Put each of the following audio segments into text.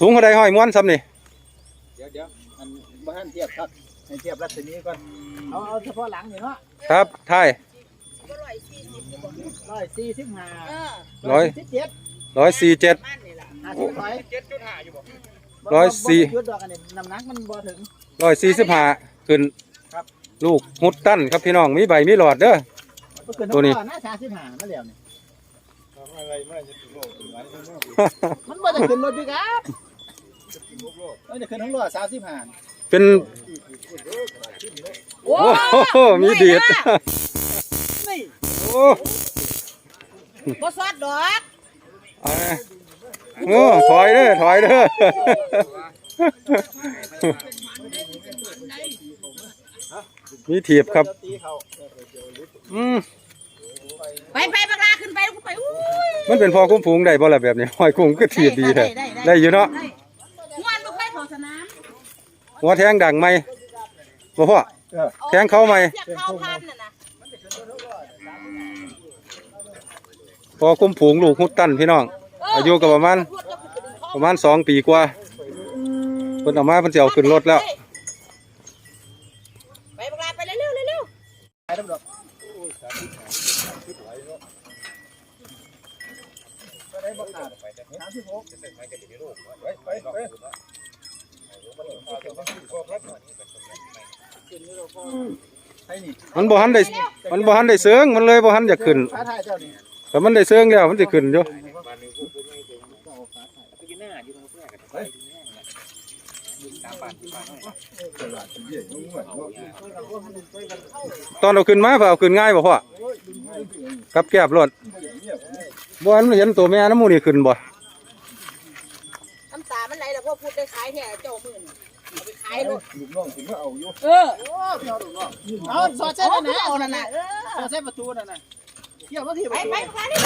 สูงเท่าใดห้อยม้วนซ้ำนี่เดี๋ยวเดี๋ยวอันบ้านเทียบครับให้เทียบรัศมีก่อนเอาเอาเฉพาะหลังนี่เนาะครับท้ายร้อยสี่สิบห้าร้อยสิบเจ็ดร้อยสี่เจ็ดห้าสิบร้อยร้อยสี่ยุดดอกอันนี้น้ำหนักมันบ่ถึงร้อยสี่สิบห้าขึ้นครับลูกฮุดตั้นครับพี่น้องมีใบมีหลอดเด้อบ่เกิน ตัวนี้เท่าไหร่นะสามสิบห้ามาแล้วนี่มันบ่จะขึ้นรถดีครับมันจะขึ้นทั้งรถสามสิบห้าเป็น โอ้โอ้โหมีดีดนี่โอ้บ่ซอดดอกเอาไงโอ้ถอยเด้อถอยเด้อมีถีบครับตีเขา อืมไปไปบักลาขึ้นไปขึ้นไปอุ้ยมันเป็นพอคุ้มฟูงได้บ่ล่ะแบบนี้ห้อยคุ้มก็ถีบดีแท้ได้อยู่เนาะได้ม่วนบ่ไปขอสนามหัวแทงดังไหมบ่พ่อเออแทงเขาไหมเสียบเข้าพันน่ะนะพอคุ้มฟูงลูกฮุดตั้นพี่น้อง อายุก็ประมาณประมาณสองปีกว่าเพิ่นเออกมาเพิ่นสิเอาขึ้นรถแล้ว ไปบักลาไปเร็วๆเร็ว ไปแล้วดอกก็ได้บ่ขาดสามสิบหกไปไปไปไปนี่ มัน บ่ทันได้มันบ่ทันได้เสืองมันเลยบ่ทันอยากขึ้นแต่มันได้เสืองแล้วมันสิขึ้นอยู่ตอนเราขึ้นมาเปล่าขึ้นง่ายบ่พ่อกับแกบรถบ่อันเห็นตัวแม่น้ำมูนี่ขึ้นบ่น้ำตามันไหลแล้วพ่อพูดได้ขายแท้เจ้ามื้อนี่เอาไปขายโลดลูกน้องถึงก็เอาอยู่เออเอาสอดใส่เอานั่นนะนะเอาเอานั่นั่นนน่ะน่ะเออสอดใส่ประตูนั่นน่ะเกี่ยวมาที่ไปประตูไปบักลานี่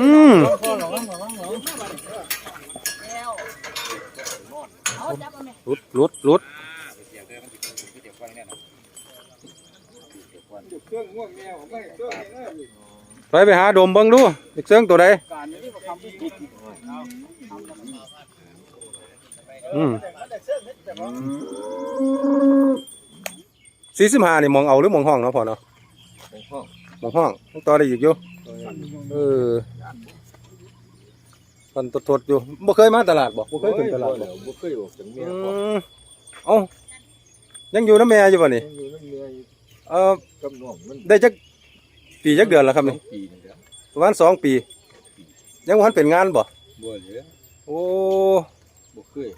อืมพ่อหลงหลงหลงหลงแล้วเอาจับเอาแม่หลุดหลุดหลุดเครื่องง่วงแมวไม่เครื่องนี่ไปไปหาดมเบิ่งดูเด็กเสืองตัวใด อืมสี่สิบห้านี่มองเอาหรือมองห้องเนาะพ่อเนาะมองห้องมองต่อได้อีกอยู่เออมันตดๆอยู่บ่เคยมาตลาดบ่บ่เคยขึ้นตลาดบ่บ่เคยออกจากเมียอืพ่อมเอ้ายังอยู่น้ำแม่อยู่ป่ะนี่อยู่นำเมียอยู่เออกับน้องมันได้จักปีจักเดือนแล้วครับสอนี่งปีนี่แหละประมาณสองปี ยังวันเป็นงานบ่บ่เหลือโอ้บ่เคย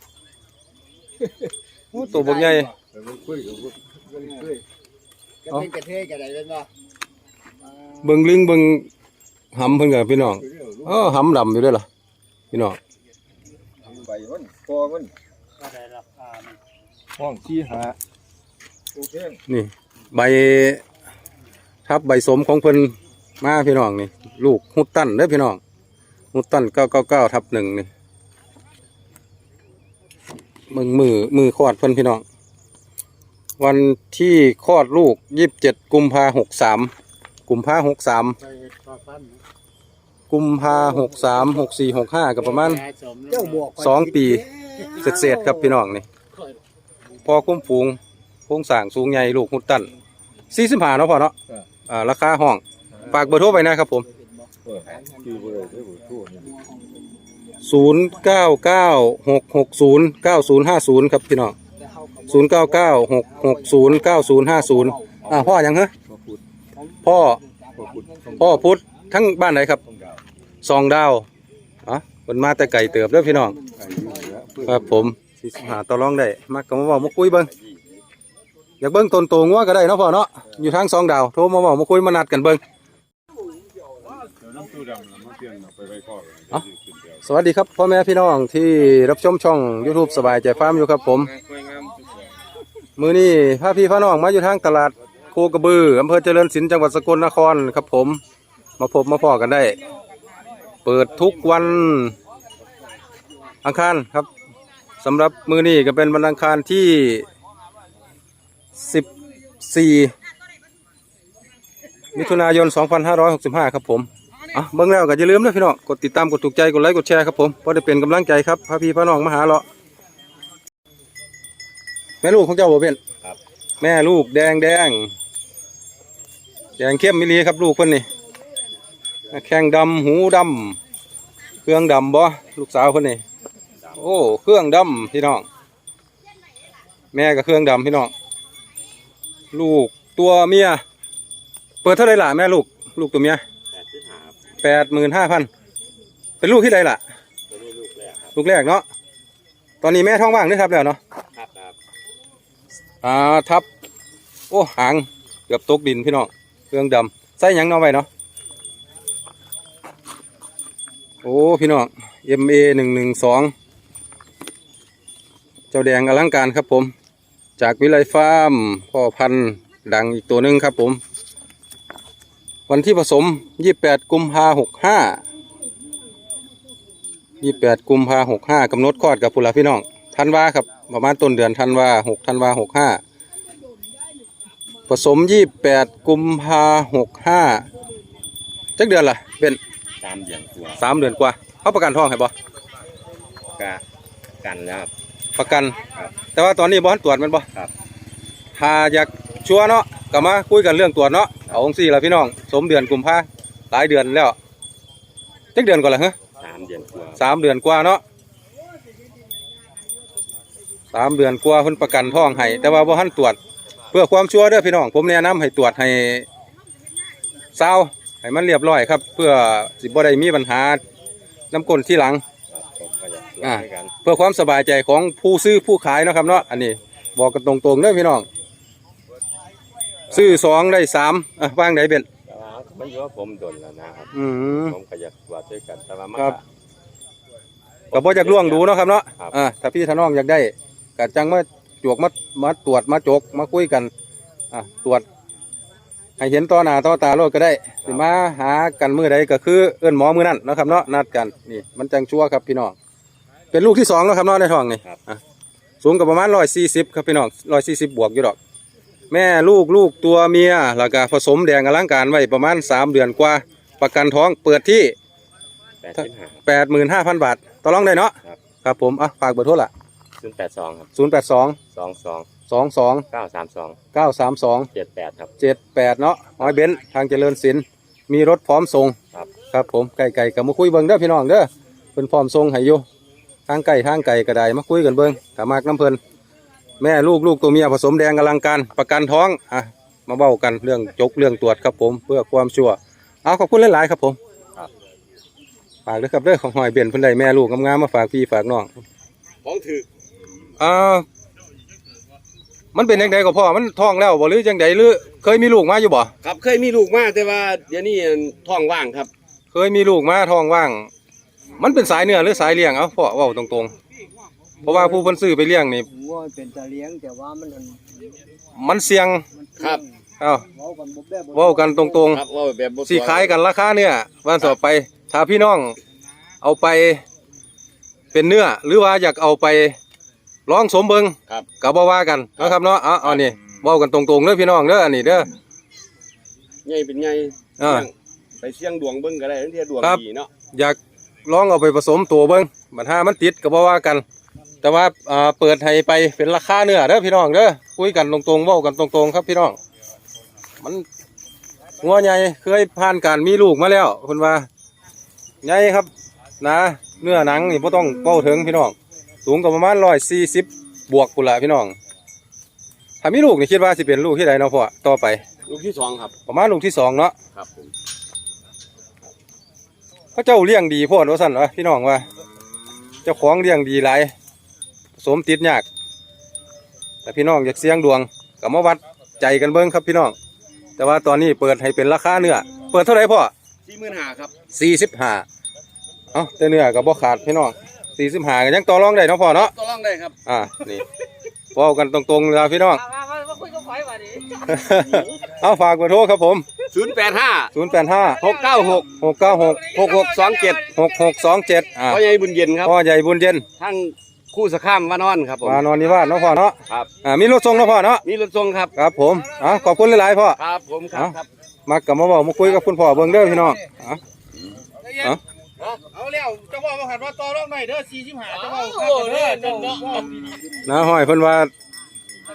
โหตัวบักใหญ่แต่บ่เคยก็บ่บ่เคยกระเทยกระเทยกระไดเป็นบ่เบิ่งลิงเบิ่งหำเพิ่นก็พี่น้องคือเรื่องลูกเออหำดำอยู่เด้วยล่ะพี่น้องใบมันคอมันกระไดราคาห้องที่หาโอเคนี่ ใบทับใบสมของเพิ่นมาพี่น้องนี่ ลูกฮุตตันเด้อพี่น้องฮุตตันเก้าเก้าเก้าทับหนึ่งนี่ มึงมือมือคลอดเพิ่อนพี่น้อง วันที่คลอดลูกยี่สิบเจ็ดกุมภาหกสามกุมภาหกสามกุมภาหกสามหกสี่หกห้าก็ประมาณเจ้าบวกสองปีเศษๆครับพี่น้องนี่พอคุ้มฟูงโครงสร้างสูงใหญ่ลูกหุดตันสี่สิบห้าเนาะพอเนาะอ่าราคาห้องฝากเบอร์โทรไปนะครับผม ศูนย์เก้าเก้าหกหกศูนย์เก้าศูนย์ห้าศูนย์ครับพี่น้องศูนย์เก้าเก้าหกหกศูนย์เก้าศูนย์ห้าศูนย์อ่าพ่อยังเหรอพ่อพ่อพุทธทั้งบ้านไหนครับซองดาวอ๋อมันมาแต่ไก่เติบเด้อพี่น้องครับผมหาต่อรองได้มากก็มาบอกมาคุยเบิ้งอยากเบิ้งต้นโตงัวก็ได้เนาะพ่อเนาะอยู่ทางสองดาวโทรมาบอกมาคุยมานัดกันเบิ้ง สวัสดีครับพ่อแม่พี่น้องที่รับชมช่อง YouTube สบายใจฟาร์มอยู่ครับผม มือนี้พาพี่พาน้องมาอยู่ทางตลาดโคกระบืออำเภอเจริญศิลป์จังหวัดสกลนครครับผม มาพบมาพอกันได้ เปิดทุกวันอังคารครับสำหรับมือนี้ก็เป็นวันอังคารที่ 14 มิถุนายน 2565 ครับผม อะเบิ่งแล้วก็อย่าลืมนะพี่น้องกดติดตามกดถูกใจกดไลค์กดแชร์ครับผมเพราะได้เป็นกำลังใจครับพาพี่พาน้องมาหาเลาะแม่ลูกของเจ้าบ่เป็นครับ แม่ลูกแดงแดงแดงเข้มมิลีครับลูกเพิ่นนี่แข้งดำหูดำเครื่องดำบ่ลูกสาวเพิ่นนี่โอ้เครื่องดำพี่น้องแม่ก็เครื่องดำพี่น้องลูกตัวเมียเปิดเท่าไหรล่ะแม่ลูก ลูกตัวเมีย แปดหมื่นห้าพันเป็นลูกที่ใดล่ะ ตัวนี้ลูกแรกครับลูกแรกเนาะตอนนี้แม่ท้องว่างได้ทับแล้วเนาะครับครับอ่าทับ โอ้หางเกือบตกดินพี่น้องเครื่องดำใส่หยังเนาะไว้เนาะโอ้พี่น้อง MA หนึ่งหนึ่งสองเจ้าแดงอลังการครับผม จากวิไลฟาร์มพ่อพันธุ์ดังอีกตัวหนึ่งครับผม วันที่ผสมยี่แปดกุมภาหกห้ายี่แปดกุมภาหกห้ากำหนดคลอดกับพุลาพี่น้องธันวาครับประมาณต้นเดือนธันวาหกธันวาหกห้าผสมยี่แปดกุมภาหกห้าจักเดือนล่ะเป็นสามเดือนตัวสามเดือนกว่าเขาประกันท้องให้บ่กะกันแล้วครับประกันครับแต่ว่าตอนนี้บ่ทันตรวจแมันบ่ครับถ้าอยากชัวร์เนาะ ก็มาคุยกันเรื่องตรวจเนาะเอาองสี่ละพี่น้อง สมเดือนกุมภาหลายเดือนแล้วจักเดือนก่อนละฮะสามเดือนตัวสามเดือนกว่าเนาะสามเดือนกว่าเพิ่นประกันท้องให้แต่ว่าบ่ทันตรวจ เพื่อความชัวร์เด้อพี่น้อง ผมแนะนำให้ตรวจให้เศร้าให้มันเรียบร้อยครับ เพื่อสิบ่ได้มีปัญหาน้ำก้นที่หลังครับผมก็จะตัวอ่าด้วยกันเพื่อความสบายใจของผู้ซื้อผู้ขายเนาะครับเนาะอันนี้บอกกันตรงๆเด้อพี่น้อง ซื้อสองได้สามอะว่างไหนเบ็นแต่ว่ามันอยู่ว่าผมโดนแล้วนะครับอืม ผมก็อยากตัวด้วยกันแต่ว่ามันครับก็ก็บ่อยากล่วงดูเนาะครับเนาะครับ อ่าถ้าพี่ถ้าน้องอยากได้ก็จังมาจวกมามาตรวจมาจกมาคุยกันอะตรวจ ให้เห็นต่อหน้าต่อตาโลดก็ได้สิมาหากันมือใดก็คือเอื้อนหมอมือนั่นเนาะครับเนาะนัดกันนี่มันจังชัวร์ครับพี่น้องเป็นลูกที่สองเนาะครับเนาะในท้องนี่ครับ อะสูงกับประมาณร้อยสี่สิบครับพี่น้องร้อยสี่สิบบวกอยู่ดอก แม่ลูกลูกตัวเมียแล้วก็ผสมแดงอลังการไว้ประมาณสามเดือนกว่า ประกันท้องเปิดที่ แปดสิบห้าแปดหมื่นห้าพันบาทต่อรองได้เนาะครับ ครับผมอะฝากเบอร์โทรละศูนย์แปดสองครับศูนย์แปดสองสองสองสองสองเก้าสามสองเก้าสามสองเจ็ดแปดครับ เจ็ดแปดเนาะหอยเบนซ์ทางเจริญศิลป์มีรถพร้อมส่งครับ ครับผมไก่ไก่กับมาคุยเบิ้งเด้อพี่น้องเด้อเป็นพร้อมส่งให้อยู่ทางไก่ทางไก่ก็ได้มาคุยกันเบิ้งถ้ามากน้ำเพลิน แม่ลูกลูกตัวเมียผสมแดงอลังการประกันท้องอะมาเบ้ากันเรื่องจกเรื่องตรวจครับผมเพื่อความชัวร์เอาขอบคุณหลายๆครับผมครับฝากด้วยครับเด้อของหอยเบนซ์เพิ่นได้แม่ลูกงามๆมาฝากพี่ฝากน้องของถืออ่ามันเป็นยังไงก็พ่อมันท้องแล้วบ่หรือยังไงหรือเคยมีลูกมาอยู่บ่ครับเคยมีลูกมากแต่ว่าเดี๋ยวนี้ท้องว่างครับ เคยมีลูกมาท้องว่าง มันเป็นสายเนื้อหรือสายเลี้ยงเอาพ่อเว้าตรงๆ เพราะว่าผู้เพิ่นซื้อไปเลี้ยงนี่ว่าเป็นตาเลี้ยงแต่ว่ามันอันมันเสี่ยงครับ เอ้าเว้ากันบ่ได้บ่เว้ากันตรงครับว่าแบบบ่ๆสิขายกันราคาเนื้อวันต่อไปถ้าพี่น้องเอาไปเป็นเนื้อหรือว่าอยากเอาไปลองสมเบิงครับ ก็บ่ว่ากันนะครับเนาะเอาเอานี่เว้ากันตรงๆเด้อพี่น้องเด้ออันนี้เด้อ ใหญ่เป็นใหญ่อ่า ไปเสี่ยงดวงเบิ่งก็ได้ทั้งที่ดวงครับดีเนาะอยากลองเอาไปผสมตัวเบิ้งบัดห้ามันติดก็บ่ว่ากัน แต่ว่าอ่าเปิดให้ไปเป็นราคาเนื้อเด้อพี่น้องเด้อคุยกันตรงๆเว้ากันตรงๆ ครับพี่น้อง มันงัวใหญ่เคยผ่านการมีลูกมาแล้วคุณว่าใหญ่ครับนะเนื้อหนังนี่บ่ต้องเป้าถึงพี่น้อง สูงก็ประมาณร้อยสี่สิบบวกกุนละพี่น้องถ้ามีลูกนี่คิดว่าสิเป็นลูกที่ใดเนาะพ่อต่อไป ลูกที่สองครับ ประมาณลูกที่สองเนาะครับผมเขาเจ้าเลี้ยงดีโพอดว่าสั่นวะพี่น้องว่าเจ้าของเลี้ยงดีหลายผ สมติดยากแต่พี่น้องอยากเสี่ยงดวงก็มาวัดใจกันเบิ้งครับพี่น้อง แต่ว่าตอนนี้เปิดให้เป็นราคาเนื้อเปิดเท่าไหร่พ่อสี่หมื่นห้าครับสี่สิบห้าเอ้าแต่เนื้อก็บ่ขาดพี่น้องสี่สิบห้าก็ยังต่อรองได้เนาะพ่อเนาะต่อรองได้ครับอ่านี่เว่ากันตรงๆเลยพี่น้องมามามาคุยกับไฟมาดิเอาฝากเบอร์โทรครับผมศูนย์แปดห้าศูนย์แปดห้าหกเก้าหกหกเก้าหกหกหกสองเจ็ดหกหกสองเจ็ดอ่าพ่อใหญ่บุญเย็นครับพ่อใหญ่บุญเย็นทั้ง คู่สะข้ามวานอนครับผมมานอนนิวาสเนาะพ่อเนาะครับอ่ามีรถส่งเนาะพ่อเนาะมีรถทรงครับครับผมอะขอบคุณหลายๆพ่อครับผมครับเอ้าครับมากลับมาบอกมาคุยกับคุณพ่อเบิ่งเด้อพี่น้องอะเอ้าเอาแล้วเจ้าว่าบ่หันว่าต่อรองหน่อยเด้อ45เจ้าว่าครับเด้อเจ้าว่าน้าห้อยเพิ่นว่า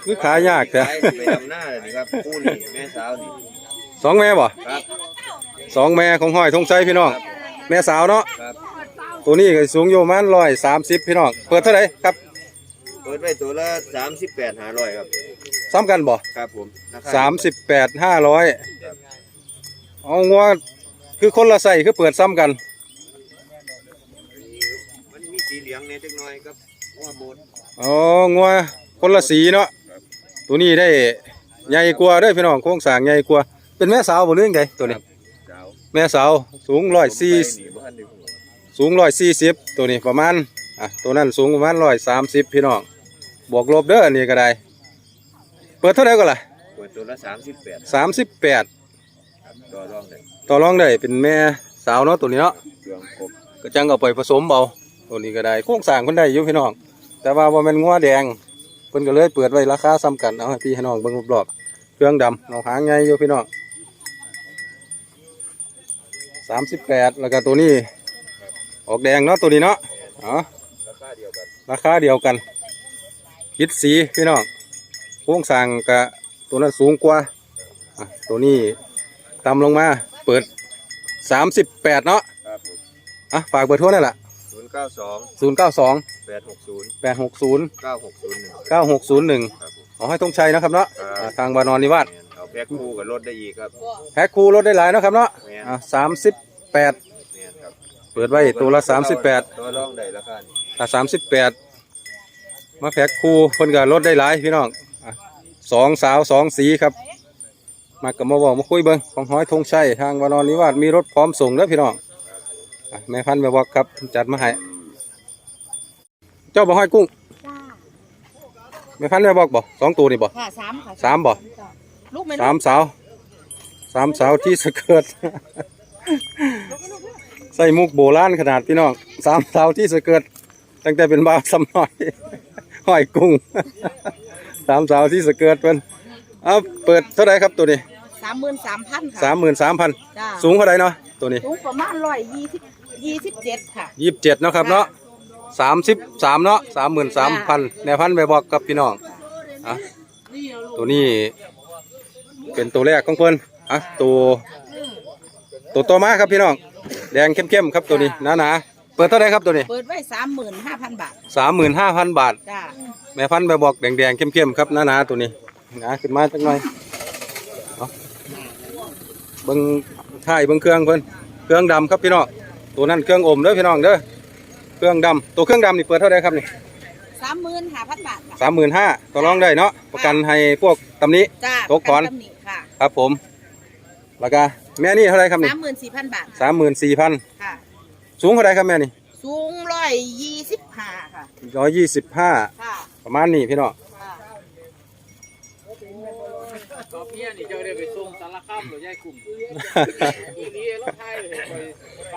คือขายากแต่ไปทำหน้าเลยครับคู่นี่แม่สาวนี่สองแม่บ่ครับสองแม่ของห้อยทงชัยพี่น้องแม่สาวเนาะครับ ตัวนี้ก็สูงอยู่ประมาณร้อยสามสิบพี่น้อง เปิดเท่าไหร่ครับเปิดไว้ตัวละสามสิบแปดหาร้อยครับ ซ้ำกันบ่ครับผมราคสามสิบแปดห้าร้อยเอางัวคือคนละใส่คือเปิดซ้ำกัน มันมีสีเหลืองเนี่ยจักหน่อยครับว่าโบดอ๋องัวคนละสีเนาะ ตัวนี้ได้ใหญ่กว่าเด้วยพี่น้องโครงสร้างใหญ่กว่า เป็นแม่สาวบ่เรื่องไงตัวนี้ สาวแม่สาวสูงร้อยสี่ไปนี่บ้านดีกว่า สูงร้อยสี่สิบตัวนี้ประมาณอะตัวนั้นสูงประมาณร้อยสามสิบพี่น้องบวกลบเด้ออันนี้ก็ได้ เปิดเท่าไหร่ก็ล่ะเปิดตัวละสามสิบแปดสามสิบแปดต่อรองได้ต่อรองได้เป็นแม่สาวเนาะตัวนี้เนาะเครื่องครบก็จังเอาไปผสมเบาตัวนี้ก็ได้โครงสร้างคนได้อยู่พี่น้อง แต่ว่าว่ามันงัวแดงเพิ่นก็เลยเปิดไว้ราคาซ้ำกันเอาให้พี่ให้น้องเบิ่งรอบๆเครื่องดำเอาหางใหญ่อยู่พี่น้องสามสิบแปดแล้วก็ตัวนี้ ออกแดงเนาะตัวนี้เนาะอ๋อราคาเดียวกันราคาเดียวกันคิดสีพี่น้องโครงสร้างกับตัวนั้นสูงกว่าอะตัวนี้ต่ำลงมาเปิดสามสิบแปดเนาะครับผมอะฝากเบอร์โทรนั่นแหละศูนย์เก้าสองศูนย์เก้าสองแปดหกศูนย์แปดหกศูนย์เก้าหกศูนย์หนึ่งเก้าหกศูนย์หนึ่งครับผมขอให้ทงชัยนะครับเนาะคอ่ารับทางบานอนนิวาสแม่นเอาแพ็คคู่กับรถได้อีกครับแพ็คคูลดได้หลายเนาะครับเนาะแม่นอ่าสามสิบแปดแม่นครับ เปิดไว้ตัวละสามสิบแปดตัวรองได้ราคานี่ถ้าสามสิบแปดมาแพ็คคูเพิ่นก็ลดได้หลายพี่น้องอะสองสาวสองสีครับ มากับมาบอกมาคุยเบิ้งของห้อยธงชัยทางวานอนนิวาสมีรถพร้อมส่งเด้อพี่น้องอะแม่พันธุ์แม่บอกครับจัดมาให้เจ้าบ่ห้อยกุ้งจ้าแม่พันธุ์แม่บอกบ่สองตัวนี่บ่ ค่ะสามค่ะสามบ่ จ้ะลูกไม่สามสาวสามสาวที่สะเกิด ใส่มุกโบราณขนาดพี่น้องสามสาวที่สะเกิด ตั้งแต่เป็นบ่าวสำน้อยห้อยกุ้งสามสาวที่สะเกิดเพิ่นเอาเปิดเท่าไหรครับตัวนี้สามหมื่นสามพันค่ะสามหมื่นสามพันจ้าสูงเท่าไหรเนาะตัวนี้สูงประมาณร้อยยี่สิบยี่สิบเจ็ดค่ะยี่สิบเจ็ดเนาะครับเนาะสามสิบสามเนาะสามหมื่นสามพันแนวพันไปบอกกับพี่น้องอะตัวนี้ เป็นตัวแรกของเพิ่นอะตัวตัวต่อมาครับพี่น้อง แดงเข้มๆครับตัวนี้หนาๆเปิดเท่าไหรครับตัวนี้เปิดไว้สามหมื่นห้าพันบาทสามหมื่นห้าพันบาท จ้าแม่พันธุ์ไปบอกแดงๆเข้มๆครับหนาๆตัวนี้หนาขึ้นมาจักหน่อยเอาเบิ้งท้ายเบิ้งเครื่องเพิ่นเครื่องดำครับพี่น้องตัวนั้นเครื่องอมเด้อพี่น้องเด้อเครื่องดำตัวเครื่องดำนี่เปิดเท่าไหรครับนี่สามหมื่นห้าพันบาทค่ะสามหมื่นห้าต่อรองได้เนาะประกันให้พวกตำหนี้ จ้าตกก่อน ประตำหค่ะ ครับผม แล้วก็ แม่นี่เท่าไหรครับนี่สามหมื่นสี่พันบาทสามหมื่นสี่พันค่ะสูงเท่าไหรครับแม่นี่ สูงร้อยยี่สิบห้าค่ะร้อยยี่สิบห้าค่ะประมาณนี้พี่น้องค่ะต่อเพี้ยนี่เจ้าได้ไปส่งสารคามหรือยายกลุ่มอีนี้รถไทยเลยไป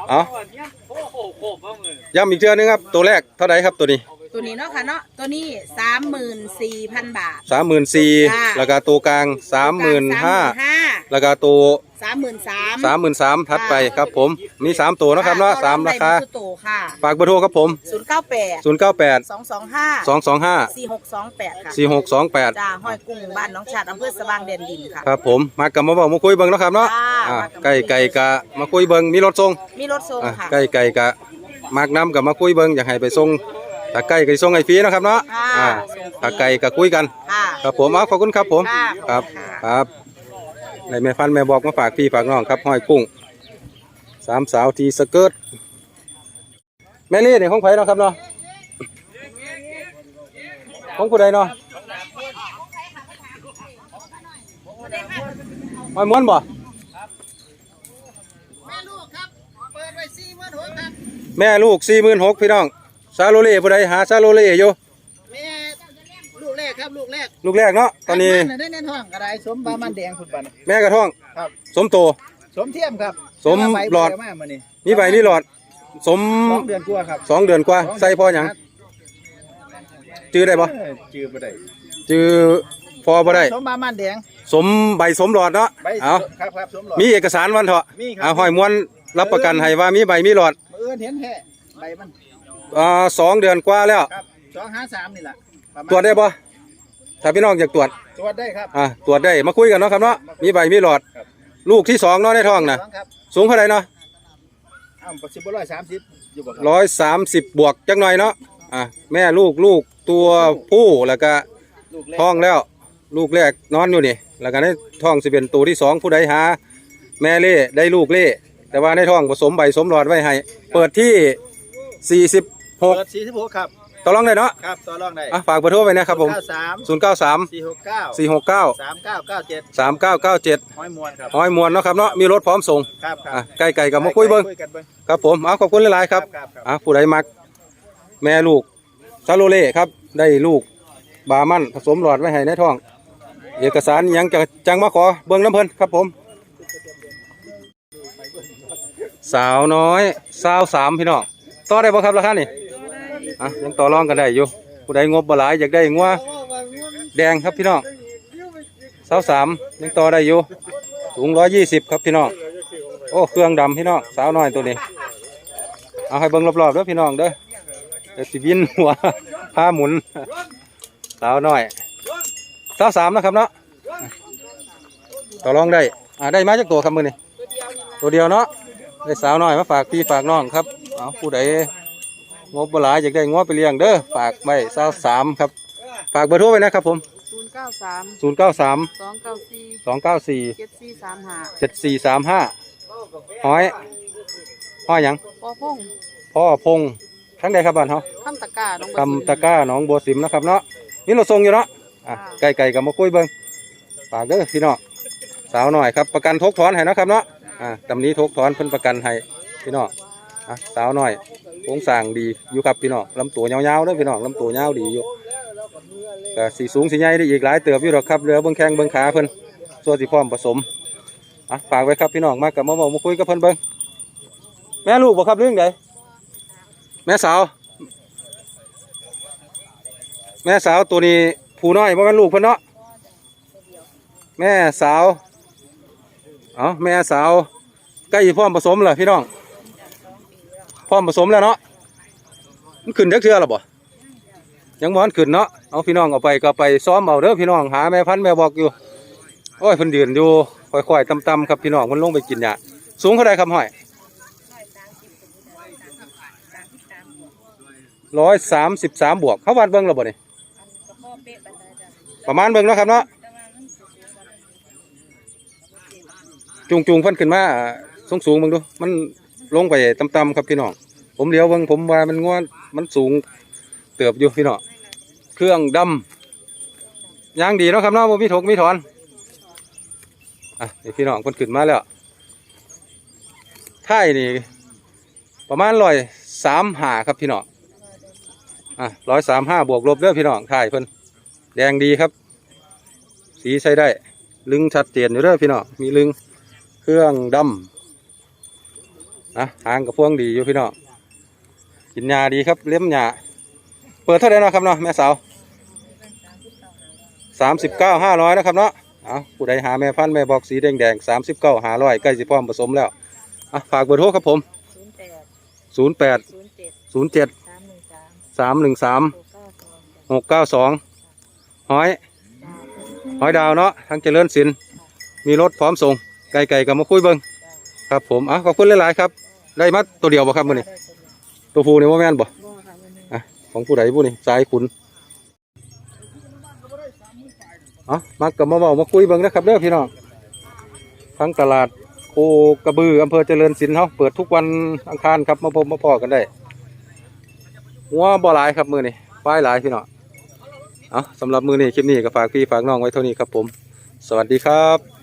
เอาเอาเนี่ยโอ้โหโคบบ้างเลยย้ำอีกเทื่อนึงครับ ตัวแรกเท่าไหรครับตัวนี้ ตัวนี้เนาะค่ะเนาะตัวนี้สามหมื่นสี่พันบาท สามหมื่นสี่จ้าแล้วก็ตัวกลางสามหมื่นห้าแล้วก็ตัวสามหมื่นสามสามหมื่นสามทัดไปครับผมมีสามตัวเนาะครับเนาะสามราคาโตค่ะฝากเบอร์โทรครับผมศูนย์เก้าแปดศูนย์เก้าแปดสองสองห้าสองสองห้าสี่หกสองแปดค่ะสี่หกสองแปดจ้าห้อยกุ้งบ้านน้องชาติอำเภอสว่างแดนดินค่ะครับผมมากับมาบอกมาคุยเบิ้งเนาะครับเนาะจ้าอ่ามากับไก่ไก่กะมาคุยเบิ้งมีรถส่งมีรถส่งอ่าค่ะไก่ไก่กะมากน้ำกับมาคุยเบิ้งอยากให้ไปส่ง ถ้าไก่ก็สิส่งไอ้ฟรีเนาะครับเนาะค่ะอ่าส่งฟรีถ้าไก่ก็คุยกัน ค่ะ ครับผมเอาขอบคุณครับผม ค่ะ ครับขอบคุณค่ะครับในแม่พันธุ์แม่บอกมาฝากพี่ฝากน้องครับห้อยกุ้งสามสาวทีสเกิร์ตแม่นี่เนี่ยของไผ่เนาะครับเนาะของผู้ใดเนาะห้อยม้วนบ่แม่ลูกครับเปิดไว้สี่หมื่นหกครับแม่ลูกสี่หมื่นหกพี่น้อง ซาโลเล่ผู้ใดหาซาโลเล่อยู่แม่ลูกแรกครับลูกแรกลูกแรกเนาะตอนนี้บ้าได้แน่นท้องกระไรสมบามันแดงคุณปันแม่กระท้องครับ สมโต สมเทียมครับสมใบหลอดเยะมากมานี่มีใบมีหลอด สมสองเดือนกว่าครับสองเดือนกว่าใส่พอหยังจื้อได้ปะเออจือบ่ได้จื้อพอบ่ได้สมบามันแดง สมใบสมหลอดเนาะใบเอาครับครับสมหลอดมีเอกสารวันเถอะมีครัเอาห้อยม้วนรับประกันให้ว่ามีใบมีหลอดมืออื่นเห็นแท้ใบมัน อ่าสองเดือนกว่าแล้ว ครับสองห้าสามนี่แหละประมาณตรวจได้บ่ถ้าพี่น้องอยากตรวจ ตรวจได้ครับอ่าตรวจได้ มาคุยกันเนาะครับเนาะ มีใบมีหลอดครับลูกที่สองเนาะในท้องนะสครับสูงเท่าไหร่เนาะอ้าวปัจจุบันร้อยสามสิบอยู่บ่ครับร้อยสามสิบบวกจักหน่อยเนาะ อะแม่ลูกลูกตัวผู้แล้วก็ลูกเล็กท้องแล้ว ลูกแรกนอนอยู่นี่ แล้วก็ในท้องสิเป็นตัวที่สองผู้ใดหา แม่เล่ได้ลูกเล่ แต่ว่าในท้องผสมใบสมหลอดไว้ให้ เปิดที่สี่สิบ หกเปิดสี่สิบหกครับต่อรองได้เนาะครับต่อรองได้อะฝากเบอร์โทรไว้นะครับผมเก้าสามศูนย์เก้าสามสี่หกเก้าสี่หกเก้าสามเก้าเก้าเจ็ดสามเก้าเก้าเจ็ดห้อยมวนครับห้อยมวนเนาะครับเนาะมีรถพร้อมส่งครับครัอะใกล้ไก่กับมาคุยเบิ้งคุยกันเบิ้งครับผมเอาขอบคุณหลายๆครับครับครับอะผู้ใดมัก แม่ลูกซาโลเล่ครับ ได้ลูกบามันผสมหลอดไว้ให้ในท้อง เอกสารหยังจะจังมาขอเบิ้งน้ำเพลินครับผม สาวน้อยสาวสามพี่น้องต่อได้บ่ครับราคานี่ อะยังต่อรองกันได้อยู่ผู้ใดงบบ่หลายอยากได้งัวแดงครับพี่น้องสาวสามยังต่อได้อยู่สูงร้อยยี่สิบครับพี่น้องโอ้เครื่องดำพี่น้องสาวน้อยตัวนี้เอาให้เบิ่งรอบๆด้อพี่น้องเด้อเดี๋ยวสิวินหัวพาหมุนสาวน้อยสาวสามนะครับเนาะต่อรองได้อ่าได้มาจากตัวครับมือนี่ตัวเดียวเนาะได้สาวน้อยมาฝากพี่ฝากน้องครับเอาผู้ใด งบบ่หลายอยากได้งวไปเลี้ยงเด้อฝากไว้สาวสามครับ ฝากเบอร์โทรไว้นะครับผมศูนย์เก้าสามศูนย์เก้าสามสองเก้าสี่สองเก้าสี่เจ็ดสี่สามห้าเจ็ดสี่สามห้าห้อยห้อยหยังปอพงพ่อพงษ์ทั้งใดครับบ้านเขาข้ามตะกร้าน้องตำตะกร้าหนองบัวสิมนะครับเนาะนี่เราส่งอยู่เนาะอะไก่ไก่กับมาคุยเบิ้งฝากเด้อพี่น้องสาวหน่อยครับประกันทกถอนให้เนาะครับเนาะอะตำนี้ทกถอนเพิ่นประกันให้พี่น้อง อะสาวหน่อยโครงสร้างดีอยู่ครับพี่น้องลำตัวยาวๆเด้อพี่น้องลำตัวยาวดีอยู่ก็สีสูงสีใหญ่ได้อีกหลายเติบอยู่หรอกครับเรือเบิ้งแข้งเบิ้งขาเพิ่นส่วนสีพร้อมผสมอะฝากไว้ครับพี่น้องมากับมาบอกมาคุยกับเพิ่นเบิ้งแม่ลูกบ่ครับเรื่องใดแม่สาว แม่สาวตัวนี้ผู้น้อยเพราะมันลูกเพิ่นเนาะแม่สาว เอาแม่สาวใกล้พร้อมผสมแล้วพี่น้อง พร้อมผสมแล้วเนาะมันขึ้นจักเทื่อแล้วบ่ยังบ่ทันขึ้นเนาะเอาพี่น้องเอาไปก็ไปซ้อมเอาเด้อพี่น้องหาแม่พันธุ์แม่บอกอยู่โอ้ยเพิ่นเดือนอยู่ค่อยๆต่ำๆครับพี่น้องมันลงไปกินหญ้าสูงเท่าใดครับห้อยร้อยสามสิบสามบวกเขาวัดเบิ่งแล้วบ่นี่ประมาณเบิ่งเนาะครับเนาะจุงจุงๆเพิ่นขึ้นมาสูงสูงๆเบิ่งดูมัน ลงไปต่ำๆครับพี่น้องผมเลี้ยวเบิ่งผมว่ามันงวมันสูงเติบอยู่พี่น้องเครื่องดำยางดีเนาะครับนาะบ่มีถกมีถอนอะนี่พี่น้องเพิ่นขึ้นมาแล้วท้ายนี่ประมาณร้อยสามห้าครับพี่น้องอะร้อยสามห้าบวกลบเด้อพี่น้องท้ายเพิ่นแดงดีครับ สีใช้ได้ ลึงชัดเจนอยู่เด้อพี่น้องมีลึงเครื่องดำ นะหางกับพวงดีอยู่พี่น้องกินยาดีครับเลี้ยมยาเปิดเท่าไหร่เนาะครับเนาะแม่สาวสามสิบเก้าห้าร้อยนะครับเนาะเอาผู้ใดหาแม่พันธุ์แม่บอกสีแดงแดงสามสิบเก้าห้าร้อยใกล้สิพร้อมผสมแล้วอะฝากเบอร์โทรครับผมศูนย์แปดศูนย์แปดศูนย์เจ็ดศูนย์เจ็ดสามหนึ่งสามสามหนึ่งสามหกเก้าสองห้อยห้อยดาวเนาะทางเจริญศิลป์มีรถพร้อมส่งไก่ไก่กับมาคุยเบิ้งครับผมอะขอบคุณหลายๆครับ ได้มาตัวเดียวบ่ครับมื้อนี้ตัวผู้นี่บ่แม่นบ่ะวันนี้อะของผู้ใดผู้นี่สายขุนเอะมากับมาเว้ามาคุยเบิ่งนะครับเด้อพี่น้องทั้งตลาดโคกระบืออำเภอเจริญศิลป์เฮาเปิดทุกวันอังคารครับมาพบมาพอกันได้หัวบ่หลายครับมื้อนี้ป้ายหลายพี่น้องเอาสำหรับมือนี้คลิปนี้ก็ฝากพี่ฝากน้องไว้เท่านี้ครับผม สวัสดีครับ